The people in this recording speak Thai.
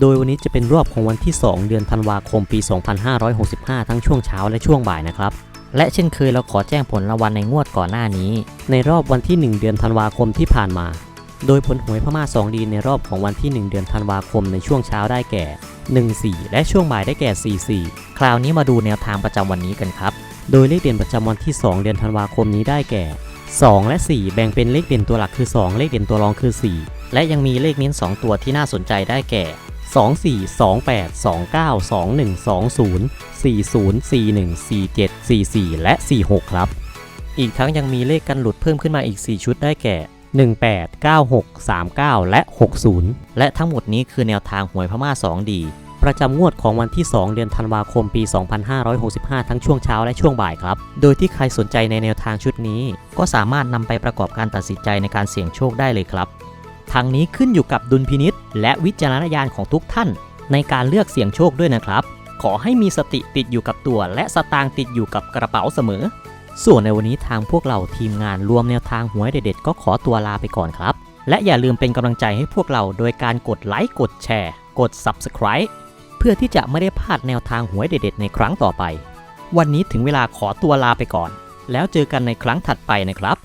โดยวันนี้จะเป็นรอบของวันที่ 2 เดือนธันวาคมปี 2565 ทั้งช่วงเช้าและช่วงบ่ายนะครับ และเช่นเคยเราขอแจ้งผลรางวัลในงวดก่อนหน้านี้ ในรอบวันที่ 1 เดือนธันวาคมที่ผ่านมา โดยผลหวยพม่า2ดีในรอบของวันที่ 1 เดือนธันวาคมในช่วงเช้าได้แก่ 14 และช่วงบ่ายได้แก่ 44 คราวนี้มาดูแนวทางประจำวันนี้กันครับ โดยเลขเด่นประจำวันที่ 2 เดือนธันวาคมนี้ได้แก่ 2 และ 4 แบ่งเป็นเลขเด่นตัวหลักคือ 2 เลขเด่นตัวรองคือ 4 และยังมีเลขเน้น 2 ตัวที่น่าสนใจได้แก่ 2 4 2 8 2 9 2 1 2 0 4 0 4 1 4 7 4 4 และ 46 ครับ อีกทั้งยังมีเลขกันหลุดเพิ่มขึ้นมาอีก 4 ชุดได้แก่ 18 96 39 และ 60 และทั้งหมดนี้คือแนวทางหวยพม่า 2 ดี ประจำงวดของวันที่ 2 เดือนธันวาคมปี 2565 ทั้งช่วงเช้าและช่วงบ่ายครับ โดยที่ใครสนใจในแนวทางชุดนี้ ก็สามารถนำไปประกอบการตัดสินใจในการเสี่ยงโชคได้เลยครับทางนี้ขึ้นอยู่กับดุลพินิษ และวิจารณญาณของทุกท่าน ในการเลือกเสี่ยงโชคด้วยนะครับ ขอให้มีสติติดอยู่กับตัว และสตางติดอยู่กับกระเป๋าเสมอ ส่วนในวันนี้ทางพวกเราทีมงานรวมแนวทางหวยเด็ดๆก็ขอตัวลาไปก่อนครับ และอย่าลืมเป็นกำลังใจให้พวกเราโดยการกดไลค์กดแชร์ กด Subscribe เพื่อที่จะไม่ได้พลาดแนวทางหวยเด็ดๆในครั้งต่อไป วันนี้ถึงเวลาขอตัวลาไปก่อน แล้วเจอกันในครั้งถัดไปนะครับ